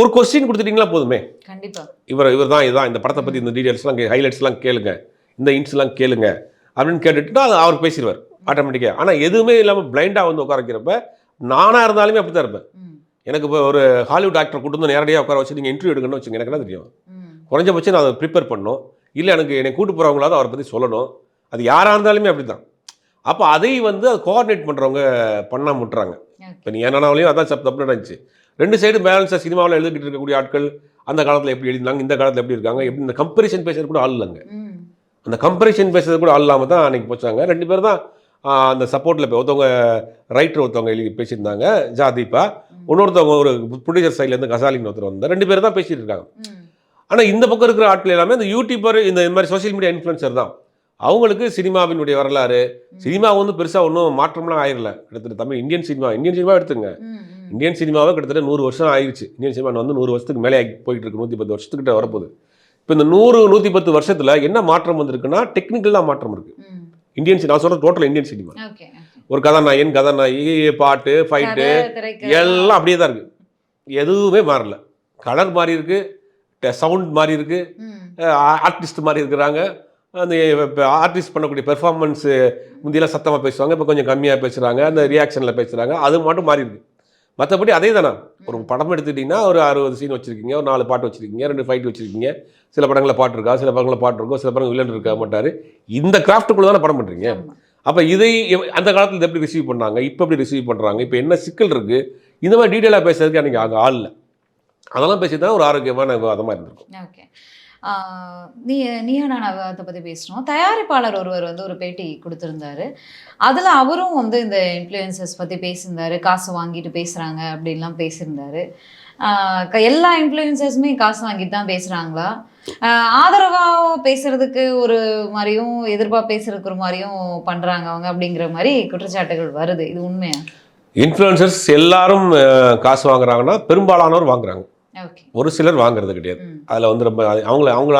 ஒரு கொஸ்டின் கொடுத்துட்டீங்களா போதுமே. கண்டிப்பா. இவர் இவர் தான் இதுதான் இந்த படத்தை பற்றி இந்த டீட்டெயில்ஸ்லாம் ஹைலைட்ஸ்லாம் கேளுங்க. இந்த இன்ஸ்லாம் கேளுங்க. அப்படின்னு கேட்டுட்டு அது அவர் பேசிடுவார் ஆட்டோமேட்டிக்காக ஆனால் எதுவுமே இல்லாமல் பிளைண்டாக வந்து உட்கார வைக்கிறப்ப நானாக இருந்தாலுமே அப்படி தான் இருப்பேன் எனக்கு இப்போ ஒரு ஹாலிவுட் ஆக்டர் கூட்டு வந்து நேரடியாக உட்கார வச்சு நீங்கள் இன்டர்வியூ எடுக்கணும்னு வச்சுங்க எனக்கு என்ன தெரியும்? குறைஞ்சபட்சம் நான் அதை ப்ரிப்பேர் பண்ணணும். இல்லை எனக்கு என்னை கூட்டு போகிறவங்களாவது அவரை பற்றி சொல்லணும். அது யாராக இருந்தாலுமே அப்படி தான் அப்போ அதை வந்து அதை கோஆர்டினேட் பண்ணுறவங்க பண்ணாம விட்டுறாங்க okay. இப்போ நீ என்னன்னாலையும் அதான் சப் தப்பு நடந்துச்சு ரெண்டு சைடு பேலன்ஸாக சினிமாவில் எழுதிக்கிட்டு இருக்கக்கூடிய ஆட்கள் அந்த காலத்தில் எப்படி எழுதினாங்க இந்த காலத்தில் எப்படி இருக்காங்க எப்படி இந்த கம்பேரிஷன் பேசுறது கூட ஆள் இல்லைங்க. அந்த கம்பேரிஷன் பேசுறது கூட ஆள் இல்லாமல் தான் அன்றைக்கி போச்சாங்க. ரெண்டு பேர் தான் அந்த சப்போர்ட்டில் இப்போ ஒருத்தவங்க ரைட்டர் ஒருத்தவங்க எழுதி பேசியிருந்தாங்க ஜாதீபா இன்னொருத்தவங்க ஒரு ப்ரொடியூசர் சைட்லேருந்து கசாலின்னு ஒருத்தர் வந்தார். ரெண்டு பேர் தான் பேசிட்டு இருக்காங்க. ஆனால் இந்த பக்கம் இருக்கிற ஆட்கள் எல்லாமே இந்த யூடியூபர் இந்த மாதிரி சோஷியல் மீடியா இன்ஃப்ளூயன்சர் தான். அவங்களுக்கு சினிமாவினுடைய வரலாறு சினிமா வந்து பெருசாக ஒன்றும் மாற்றம்லாம் ஆயிரல. கிட்டத்தட்ட Tamil Indian cinema Indian cinema எடுத்துங்க. இந்தியன் சினிமாவே கிட்டத்தட்ட நூறு வருஷம் ஆயிடுச்சு இந்தியன் சினிமா வந்து நூறு வருஷத்துக்கு மேலே ஆகி போயிட்டு இருக்கு. நூற்றி பத்து வருஷத்துக்கிட்ட வரப்போகுது. இப்போ இந்த நூறு நூற்றி பத்து வருஷத்தில் என்ன மாற்றம் வந்திருக்குன்னா டெக்னிக்கல் தான் மாற்றம் இருக்குது. இந்தியன் சினிமா நான் சொல்கிறது டோட்டல் இந்தியன் சினிமா. ஒரு கதாநாயகன் கதாநாயகி பாட்டு ஃபைட்டு. எல்லாம் அப்படியே தான் இருக்குது எதுவுமே மாறல. கலர் மாறி இருக்கு சவுண்ட் மாறி இருக்கு ம். ஆர்டிஸ்ட் மாதிரி இருக்கிறாங்க. அந்த ஆர்டிஸ்ட் பண்ணக்கூடிய பெர்ஃபார்மன்ஸு முந்தியெல்லாம் சத்தமாக பேசுவாங்க இப்போ கொஞ்சம் கம்மியாக பேசுகிறாங்க அந்த ரியாக்ஷனில் பேசுகிறாங்க அது மட்டும் மாறி இருக்கு. மற்றபடி அதே தானே ஒரு படம் எடுத்துக்கிட்டிங்கன்னா ஒரு அறுபது சீன் வச்சுருக்கீங்க ஒரு நாலு பாட்டு வச்சுருக்கீங்க ரெண்டு ஃபைட் வச்சுருக்கீங்க. சில படங்களில் பாட்டு இருக்கா சில படங்களில் பாட்டு இருக்கும் சில படங்கள் வில்லன் இருக்க மாட்டார். இந்த கிராஃப்ட்டுக்குள்ளே தானே படம் பண்ணுறீங்க. அப்போ இதை அந்த காலத்தில் இதை எப்படி ரிசீவ் பண்ணாங்க? இப்போ எப்படி ரிசீவ் பண்ணுறாங்க இப்போ என்ன சிக்கல் இருக்குது இந்த மாதிரி டீட்டெயிலாக பேசுறதுக்கு அன்றைக்கி அங்கே ஆள் இல்லை. அதெல்லாம் பேசி தான் ஒரு ஆரோக்கியமான விவாதமாக இருந்திருக்கும். நீ நீயா நான் அதை பற்றி பேசுகிறோம் தயாரிப்பாளர் ஒருவர் வந்து ஒரு பேட்டி கொடுத்துருந்தாரு. அதில் அவரும் வந்து இந்த இன்ஃப்ளூயன்சஸ் பற்றி பேசியிருந்தாரு. காசு வாங்கிட்டு பேசுகிறாங்க அப்படின்லாம் பேசியிருந்தாரு. எல்லா இன்ஃப்ளூயன்சஸுமே காசு வாங்கிட்டு தான் பேசுகிறாங்களா ஆதரவாக பேசுறதுக்கு ஒரு மாதிரியும் எதிர்ப்பாக பேசுறதுக்கு ஒரு மாதிரியும் பண்ணுறாங்க அவங்க அப்படிங்கிற மாதிரி குற்றச்சாட்டுகள் வருது. இது உண்மையா? இன்ஃப்ளூயன்சர்ஸ் எல்லாரும் காசு வாங்குறாங்கன்னா பெரும்பாலானோர் வாங்குறாங்க. ஒரு சிலர் வாங்குறது கிடையாது. அதில் வந்து ரொம்ப அவங்கள அவங்கள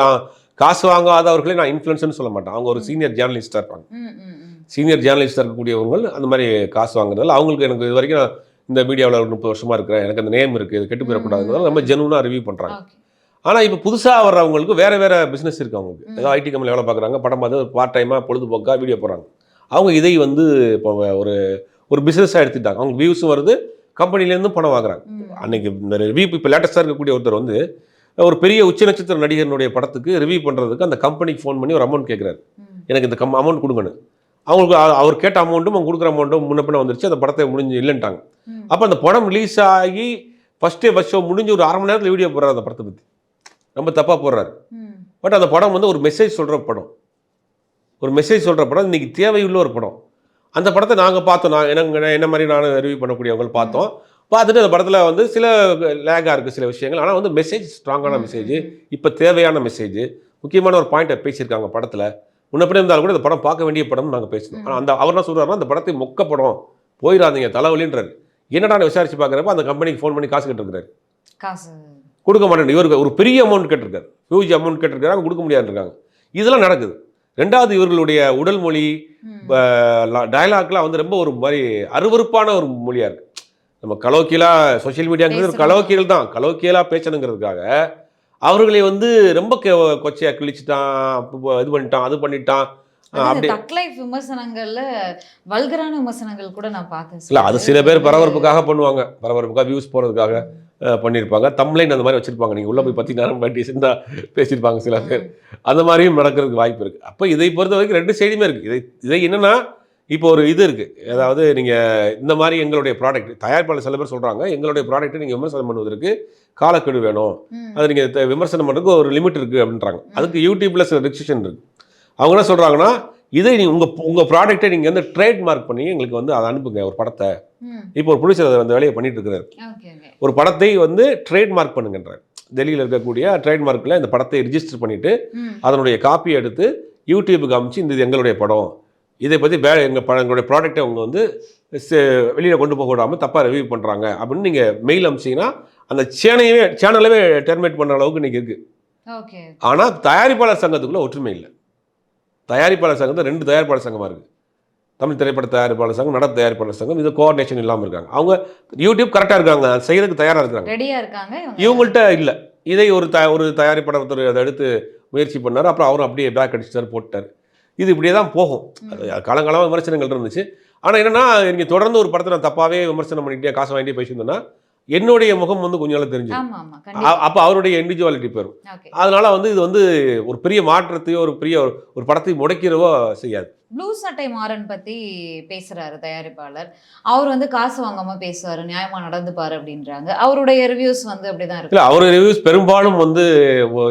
காசு வாங்காதவர்களே நான் இன்ஃப்ளூயன்ஸ்னு சொல்ல மாட்டேன். அவங்க ஒரு சீனியர் ஜேர்னலிஸ்டாக இருப்பாங்க. சீனியர் ஜேர்னலிஸ்டாக இருக்கக்கூடியவங்க அந்த மாதிரி காசு வாங்குறதால அவங்களுக்கு எனக்கு இது வரைக்கும் நான் இந்த மீடியாவில் ஒரு முப்பது வருஷமாக இருக்கிறேன். எனக்கு அந்த நேம் இருக்குது இது கெட்டு போயிடக்கூடாதுனால ரொம்ப ஜெனுவனாக ரிவ்யூ பண்ணுறாங்க ஆனால் இப்போ புதுசாக வர்றவங்களுக்கு வேறு வேறு பிஸ்னஸ் இருக்குது அவங்களுக்கு. ஏதோ ஐடி கம்பெனியில் வேலை பார்க்குறாங்க. படம் பார்த்து பார்ட் டைமாக பொழுதுபோக்காக வீடியோ போடுறாங்க. அவங்க இதை வந்து இப்போ ஒரு ஒரு பிஸ்னஸாக எடுத்துட்டாங்க. அவங்க வியூஸும் வருது. கம்பெனிலேருந்தும் பணம் வாங்குறாங்க. அன்னைக்கு இந்த ரிவ்யூ இப்போ லேட்டஸ்ட்டாக இருக்கக்கூடிய ஒருத்தர் வந்து ஒரு பெரிய உச்ச நட்சத்திர நடிகனுடைய படத்துக்கு ரிவ்யூ பண்ணுறதுக்கு அந்த கம்பெனிக்கு ஃபோன் பண்ணி ஒரு அமௌண்ட் கேட்குறாரு எனக்கு இந்த கம் அமௌண்ட் கொடுங்கன்னு. அவங்களுக்கு அவர் கேட்ட அமௌண்ட்டும் அவங்க கொடுக்குற அமௌண்ட்டும் முன்ன பின்ன வந்துருச்சு அந்த படத்தை முடிஞ்சு இல்லைன்ட்டாங்க. அப்போ அந்த படம் ரிலீஸ் ஆகி ஃபஸ்ட் டே ஃபஸ்ட் ஷோ முடிஞ்சு ஒரு அரை மணி நேரத்தில் வீடியோ போடுறாரு அந்த படத்தை பற்றி ரொம்ப தப்பாக போடுறாரு. பட் அந்த படம் வந்து ஒரு மெசேஜ் சொல்கிற படம். ஒரு மெசேஜ் சொல்கிற படம். இன்னைக்கு தேவையுள்ள ஒரு படம். அந்த படத்தை நாங்கள் பார்த்தோம். நான் என்ன என்ன மாதிரி நான் ரிவ்யூ பண்ணக்கூடியவங்க பார்த்தோம். பார்த்துட்டு அந்த படத்தில் வந்து சில லேகாக இருக்குது சில விஷயங்கள். ஆனால் வந்து மெசேஜ் ஸ்ட்ராங்கான மெசேஜ் இப்போ தேவையான மெசேஜ் முக்கியமான ஒரு பாயிண்ட்டை பேசியிருக்காங்க படத்தில். முன்னப்பின இருந்தாலும் கூட இந்த படம் பார்க்க வேண்டிய படம் நாங்கள் பேசணும் ஆனால் அந்த அவர் என்ன சொல்கிறாருன்னா அந்த படத்தை மொக்க படம். போயிடாதீங்க தலைவலின்றாரு. என்னடா விசாரிச்சு பார்க்குறப்ப அந்த கம்பெனிக்கு ஃபோன் பண்ணி காசு கேட்டிருக்காரு காசு. கொடுக்க மாட்டேன். இவருக்கு ஒரு பெரிய அமௌண்ட் கேட்டிருக்காரு. ஹியூஜ் அமௌண்ட் கேட்டிருக்காரு. அவங்க கொடுக்க முடியாதுன்றாங்க. இதெல்லாம் நடக்குது. ரெண்டாவது இவர்களுடைய உடல் மொழி டயலாக்லாம் வந்து ரொம்ப ஒரு மாதிரி அருவருப்பான ஒரு மொழியாக இருக்குது நம்ம கலோக்கியலாக சோஷியல் மீடியாங்கிறது ஒரு. கலோக்கியல் தான். கலோக்கியலாக பேசணுங்கிறதுக்காக அவர்களை வந்து ரொம்ப கெ- கொச்சையா கிழிச்சிட்டான் இது பண்ணிட்டான் அது பண்ணிட்டான். விமர்சனங்கள்ல வல்கரான விமர்சனங்கள் கூட நான் பார்த்தேன். இல்லை அது சில பேர் பரபரப்புக்காக பண்ணுவாங்க. பரபரப்புக்காக வியூஸ் போகிறதுக்காக பண்ணியிருப்பாங்க தம்ப்ளைன் அந்த மாதிரி வச்சிருப்பாங்க. நீங்கள் உள்ளே போய் பற்றி நேரம் பாட்டி தான் பேசியிருப்பாங்க சில பேர். அந்த மாதிரியும் நடக்கிறதுக்கு வாய்ப்பு இருக்குது அப்போ இதை பொறுத்த வரைக்கும் ரெண்டு சைடுமே இருக்குது இதை இதை என்னென்னா இப்போ ஒரு இது இருக்குது அதாவது நீங்கள் இந்த மாதிரி எங்களுடைய ப்ராடக்ட் தயாரிப்பாளர் சில பேர் சொல்கிறாங்க எங்களுடைய ப்ராடக்ட்டை நீங்கள் விமர்சனம் பண்ணுவதற்கு காலக்கெடு வேணும். அது நீங்கள் விமர்சனம் பண்ணுறதுக்கு ஒரு லிமிட் இருக்குது அப்படின்றாங்க. அதுக்கு யூடியூப்பில் சில ரெஸ்ட்ரிக்ஷன் இருக்குது அவங்க என்ன சொல்கிறாங்கன்னா இதை நீங்கள் உங்கள் உங்கள் ப்ராடக்ட்டை நீங்கள் வந்து ட்ரேட் மார்க் பண்ணி எங்களுக்கு வந்து அதை அனுப்புங்க ஒரு படத்தை. இப்போ ஒரு ப்ரொடியூசர் அதை அந்த வேலையை பண்ணிட்டு இருக்கிறாரு ஒரு படத்தை வந்து ட்ரேட் மார்க் பண்ணுங்கன்றார். டெல்லியில் இருக்கக்கூடிய ட்ரேட் மார்க்கில் இந்த படத்தை ரிஜிஸ்டர் பண்ணிவிட்டு அதனுடைய காப்பியை எடுத்து யூடியூபுக்கு அமுச்சு இந்த இது எங்களுடைய படம். இதை பற்றி வே எங்கள் எங்களுடைய ப்ராடக்ட்டை அவங்க வந்து வெளியில் கொண்டு போக விடாமல் தப்பாக ரிவ்யூ பண்ணுறாங்க அப்படின்னு நீங்கள் மெயில் அமிச்சிங்கன்னா அந்த சேனையவே சேனலவே டெர்மினேட் பண்ணுற அளவுக்கு இன்றைக்கி இருக்குது ஆனால் தயாரிப்பாளர் சங்கத்துக்குள்ளே ஒற்றுமை இல்லை. தயாரிப்பாளர் சங்கத்தில் ரெண்டு தயாரிப்பாளர் சங்கமாக இருக்குது தமிழ் திரைப்பட தயாரிப்பாளர் சங்கம் நடப்பு தயாரிப்பாளர் சங்கம் இது கோஆர்டினேஷன் இல்லாமல் இருக்காங்க. அவங்க யூடியூப் கரெக்டாக இருக்காங்க செய்யறதுக்கு தயாராக இருக்காங்க. ரெடியா இருக்காங்க இவங்க இவங்கள்ட்ட இல்லை. இதை ஒரு த ஒரு தயாரிப்பாளர் ஒருத்தர் அதை எடுத்து முயற்சி பண்ணார் அப்புறம் அவரும் அப்படியே பேக் அடிச்சிட்டார் போட்டார் இது இப்படியே தான் போகும் காலங்காலமாக விமர்சனங்கள் இருந்துச்சு. ஆனால் என்னன்னா நீங்கள் தொடர்ந்து ஒரு படத்தை நான் தப்பாகவே விமர்சனம் பண்ணிட்டே காசு வாங்கிட்டே பேசியிருந்தேன்னா என்னுடைய முகம் வந்து கொஞ்ச நாள் தெரிஞ்சு அப்போ அவருடைய இண்டிவிஜுவாலிட்டி போயிடும் அதனால வந்து இது வந்து ஒரு பெரிய மாற்றத்தையோ ஒரு பெரிய ஒரு- படத்தை முடைக்கிறவோ செய்யாது. ப்ளூ சட்டை மாறன் பத்தி பேசுறாரு தயாரிப்பாளர். அவர் வந்து காசு வாங்காம பேசுவாரு நியாயமா நடந்துப்பாரு அப்படின்றாங்க. அவருடைய ரிவ்யூஸ் வந்து அப்படிதான் இருக்கு. இல்லை அவர் ரிவ்யூஸ் பெரும்பாலும் வந்து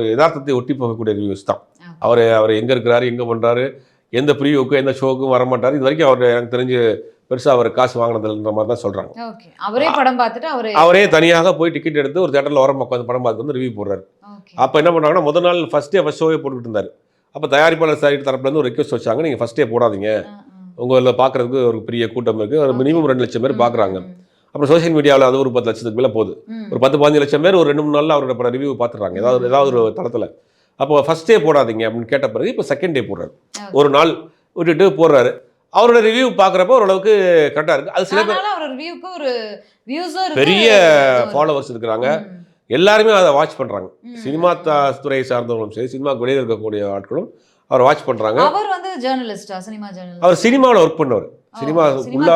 யதார்த்தத்தை ஒட்டி போகக்கூடிய ரிவ்யூஸ் தான். அவர் அவர் எங்கே இருக்கிறாரு எங்கே பண்ணுறாரு எந்த ப்ரீவுக்கும் எந்த ஷோவுக்கும் வரமாட்டார். இது வரைக்கும் அவர் எனக்கு தெரிஞ்சு பெருசாக அவர் காசு வாங்கினதுன்ற மாதிரி தான் சொல்கிறாங்க அவரே படம் பார்த்துட்டு அவரே அவரே தனியாக போய் டிக்கெட் எடுத்து ஒரு தேட்டரில் ஓரமாக உட்காந்து படம் பார்த்து வந்து ரிவ்யூ போடுறாரு. அப்போ என்ன பண்ணாங்கன்னா முதல் நாள் ஃபஸ்ட் டே ஃபஸ்ட் ஷோவே போட்டுக்கிட்டு இருந்தார். அப்போ தயாரிப்பாளர் சைடு தரப்புலேருந்து ஒரு ரெக்வஸ்ட் வச்சாங்க நீங்கள் ஃபஸ்ட் டே போடாதீங்க. உங்களில் பார்க்குறதுக்கு ஒரு பெரிய கூட்டம் இருக்குது ஒரு மினிமம் ரெண்டு லட்சம் பேர் பார்க்குறாங்க. அப்புறம் சோஷியல் மீடியாவில் அது ஒரு பத்து லட்சத்துக்கு மேலே போகுது. ஒரு பத்து பதினஞ்சு லட்சம் பேர் ஒரு ரெண்டு மூணு நாளில் அவரோட ரிவ்யூ பார்த்துடுறாங்க. ஏதாவது ஏதாவது ஒரு தளத்தில். அப்போ ஃபர்ஸ்ட் டே போடாதீங்க அப்படின்னு கேட்ட பிறகு இப்போ செகண்ட் டே போடுறாரு. ஒரு நாள் விட்டுட்டு போடுறாரு. அவரோட ரிவ்யூ பார்க்குறப்ப ஓரளவுக்கு கரெக்டாக இருக்குது அது சில பேர் அவர் ரிவ்யூக்கு ஒரு வியூஸும் பெரிய ஃபாலோவர்ஸ் இருக்கிறாங்க இருக்கு. எல்லாருமே அதை வாட்ச் பண்ணுறாங்க. சினிமா த- துறையை சார்ந்தவங்களும் சரி சினிமா வெளியில் இருக்கக்கூடிய ஆட்களும் அவர் வாட்ச் பண்ணுறாங்க அவர் வந்து ஜேர்னலிஸ்டா சினிமா ஜேர்னலிஸ்ட் அவர் சினிமாவில் ஒர்க் பண்ணவர் சினிமா உள்ள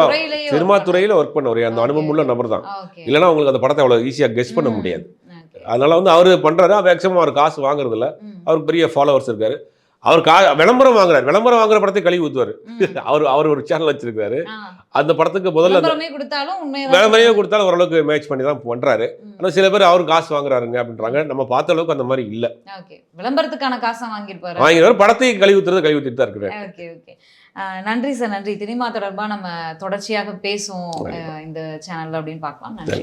சினிமா துறையில் ஒர்க் பண்ணவர் அந்த அனுபவம் உள்ள. நபர் தான். இல்லைன்னா உங்களுக்கு அந்த படத்தை அவ்வளோ ஈஸியாக கெஸ் பண்ண. முடியாது. அதனால வந்து அவர் பண்ணுறாரு மேக்ஸிமம் அவர் காசு வாங்குறது இல்ல ம். அவருக்கு பெரிய ஃபாலோவர்ஸ் இருக்காரு அவர் கா விளம்பரம் வாங்குறாரு. விளம்பரம் வாங்குற படத்தை கழுவி ஊற்றுவார் ம். அவர் அவர் ஒரு சேனல் வச்சிருக்காரு. அந்த படத்துக்கு முதல்ல விளம்பரமே கொடுத்தாலும் ஓரளவுக்கு மேட்ச் பண்ணி தான் பண்ணுறாரு ம். ஆனால் சில பேர் அவரும் காசு வாங்குறாருங்க அப்படின்றாங்க. நம்ம பார்த்த அளவுக்கு அந்த மாதிரி இல்லை. ஓகே. விளம்பரத்துக்கான காசை வாங்கியிருப்பாரு வாங்கினவர் படத்தை கழுவி ஊற்றுறது கழுவி ஊற்றிட்டு தான் இருக்கிறார். Okay okay. நன்றி சார் நன்றி. சினிமா தொடர்பா நம்ம தொடர்ச்சியாக பேசுவோம் இந்த சேனல்ல அப்படின்னு பார்க்கலாம். நன்றி